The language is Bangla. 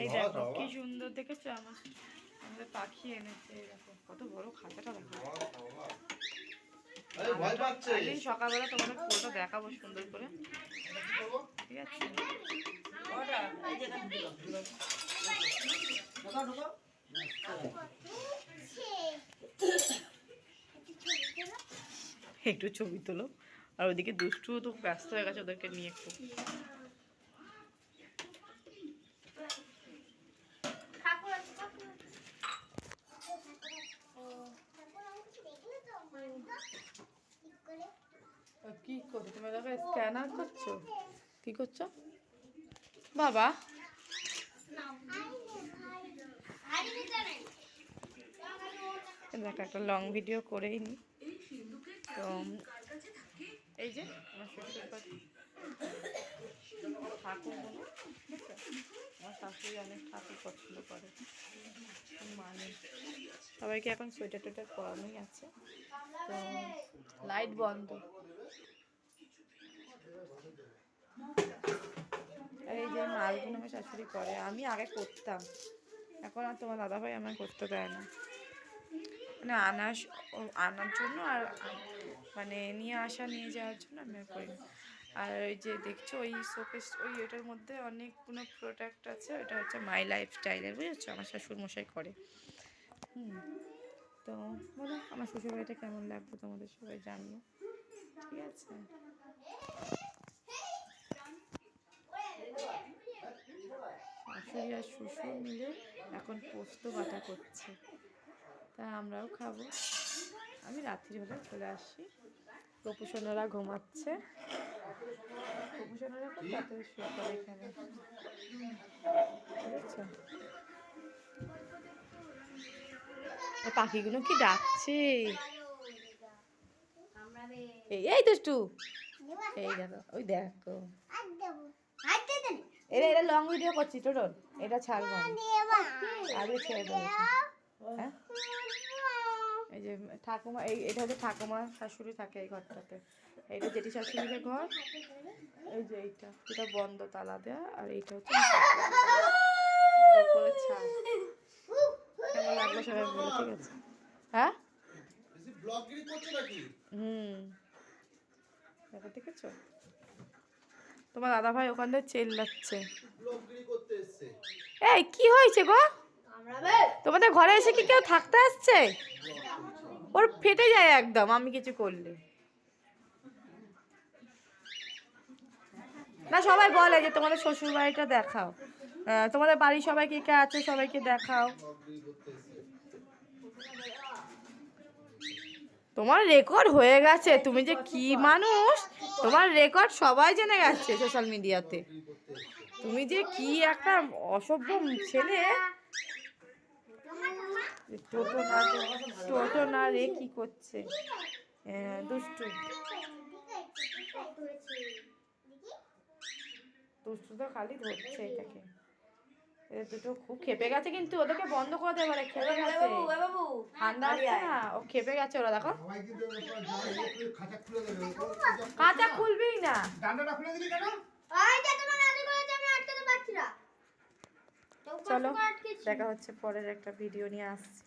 এই দেখো কি সুন্দর দেখেছ আমার? আমাদের পাখি এনেছে দেখো কত বড় খাঁচাটা দেখো। একদিন সকালবেলা তোমাদের ফটো দেখাবো সুন্দর করে। ঠিক আছে? একটু ছবি তোলো। আর ওদিকে দুষ্টু তো ব্যস্ত হয়ে গেছে ওদেরকে নিয়ে একটু ঠাকুর আছে ঠাকুর আছে। ও, ঠাকুর আমাকে দেখলে তো মানতো? ঠিক করে। কি করছ তুমি দেখো স্ক্যানার করছ? কি করছ? বাবা। দেখো, একটা লং ভিডিও করেই নি। তো, এই যে, আমার শ্বশুর ঠাকুর আমার শাশুড়ি অনেক ঠাকুর পছন্দ করে। মানে সবাইকে এখন সোয়েটার টোয়েটার পরানোই আছে। তো লাইট বন্ধ। আর এই যে মালগুলো আমার শাশুড়ি করে, আমি আগে করতাম। এখন আর তোমার দাদাভাই আমায় করতে দেয় না। মানে আনাস, ও- আনার জন্য আর মানে নিয়ে আসা, নিয়ে যাওয়ার জন্য আমি আর করি না আর ওই যে দেখছ, ওই শোকেস ওই ওইটার মধ্যে অনেকগুলো প্রোডাক্ট আছে ওটা হচ্ছে মাই লাইফ স্টাইলের বুঝেছ? আমার শ্বশুর মশাই করে। হুম। তো বলো, আমার শ্বশুর বাড়িটা কেমন লাগবে তোমাদের সবাই জানিও। ঠিক আছে। শাশুড়ি আর শ্বশুর মিলে এখন পোস্ত বাটা করছে। তা আমরাও খাব। আমি রাত্রি হলে চলে আসি। গোপুসোনারা ঘুমাচ্ছে। গোপুসোনারা খুব তাড়াতাড়ি শুয়ে পড়ে এখানে। বুঝেছ? পাখিগুলো কি ডাকছে? এই দুষ্টু। দেবা? এই দেখো ওই দেখো। এটা এটা লং ভিডিও করছি টোটল এটা ছাড়বো। আগে ছেড়ে দেবো। হ্যাঁ? এই যে ঠাকুমা এই এটা হচ্ছে ঠাকুমা শাশুড়ি থাকে এই ঘরটাতে। এইটা যেটি শাশুড়ির ঘর। এই যে এইটা এটা বন্ধ তালা দেওয়া আর এইটা হচ্ছে আমার শাশুড়ির ঘর। উপরে ছাদ কেমন লাগল সবাই বলো ঠিক আছে হ্যাঁ হুম। দেখো দেখেছ? তোমার দাদা ভাই ওখান থেকে চেল্লাচ্ছে। এই কি হয়েছে গো? তোমাদের ঘরে এসে কি কেউ থাকতে আসছে? ওর ফেটে যায় একদম আমি কিছু করলে। না সবাই বলে যে তোমাদের শ্বশুর বাড়িটা দেখাও তোমাদের বাড়ির সবাই কে কে আছে সবাইকে দেখাও। তোমার রেকর্ড হয়ে গেছে তুমি যে কি মানুষ? তোমার রেকর্ড সবাই জেনে গেছে সোশ্যাল মিডিয়াতে তুমি যে কি একটা অসভ্য ছেলে? টোটো না টোটো না রে কি করছে? আহ, দুষ্টু। দুষ্টু তো খালি ধরছে এটাকে। এদের দুটো খুব খেপে গেছে কিন্তু ওদেরকে বন্ধ করে দেবে এবারে খেপে গেছে। ঠান্ডা আছে না ও খেপে গেছে ওরা দেখো। কাঁচা খুলবেই না। ডান্ডাটা খুলে দিলি কেন? ওই যে তোমার নানি বলেছে আমি আটকাতে পারছি না। চলো। দেখা হচ্ছে পরের একটা ভিডিও নিয়ে আসছি।